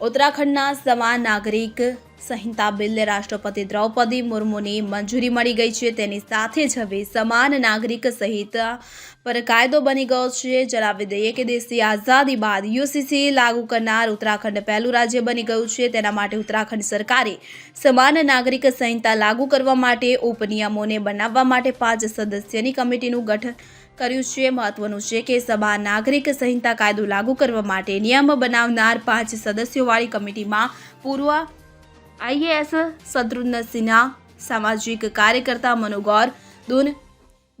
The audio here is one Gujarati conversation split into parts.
ઉત્તરાખંડના સમાન નાગરિક સંહિતા બિલને રાષ્ટ્રપતિ દ્રૌપદી મુર્મુની મંજૂરી મળી ગઈ છે. તેની સાથે જ હવે સમાન નાગરિક સંહિતા પર કાયદો બની ગયો છે. જણાવી દઈએ કે દેશની આઝાદી બાદ યુસીસી લાગુ કરનાર ઉત્તરાખંડ પહેલું રાજ્ય બની ગયું છે. તેના માટે ઉત્તરાખંડ સરકારે સમાન નાગરિક સંહિતા લાગુ કરવા માટે ઉપનિયમોને બનાવવા માટે પાંચ સદસ્યની કમિટીનું ગઠન કર્યું છે. મહત્વનું છે કે સભા નાગરિક સંહિતા કાયદો લાગુ કરવા માટે નિયમ બનાવનાર પાંચ સદસ્યોવાળી કમિટીમાં પૂર્વ આઈએએસ શત્રુઘ્ન સિન્હા, સામાજિક કાર્યકર્તા મનોગૌર દૂન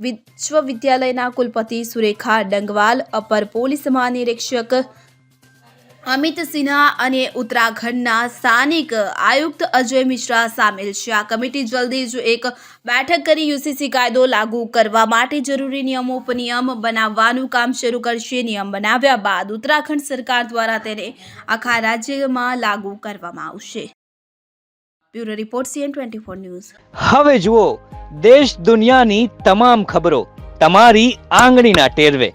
વિશ્વવિદ્યાલયના કુલપતિ સુરેખા ડંગવાલ, અપર પોલીસ મહાનિરીક્ષક અમિત સિન્હા અને ઉત્તરાખંડના સ્થાનિક આયુક્ત અજય મિશ્રા સામેલ છે. આ કમિટી જલ્દી જ એક બેઠક કરી યુસીસી કાયદો લાગુ કરવા માટે જરૂરી નિયમો ઉપનિયમ બનાવવાનું કામ શરૂ કરશે. નિયમ બનાવ્યા બાદ ઉત્તરાખંડ સરકાર દ્વારા તેને આખા રાજ્યમાં લાગુ કરવામાં આવશે. Bureau report CN twenty four news. હવે જુઓ, દેશ દુનિયાની તમામ ખબરો તમારી આંગળીના ટેરવે.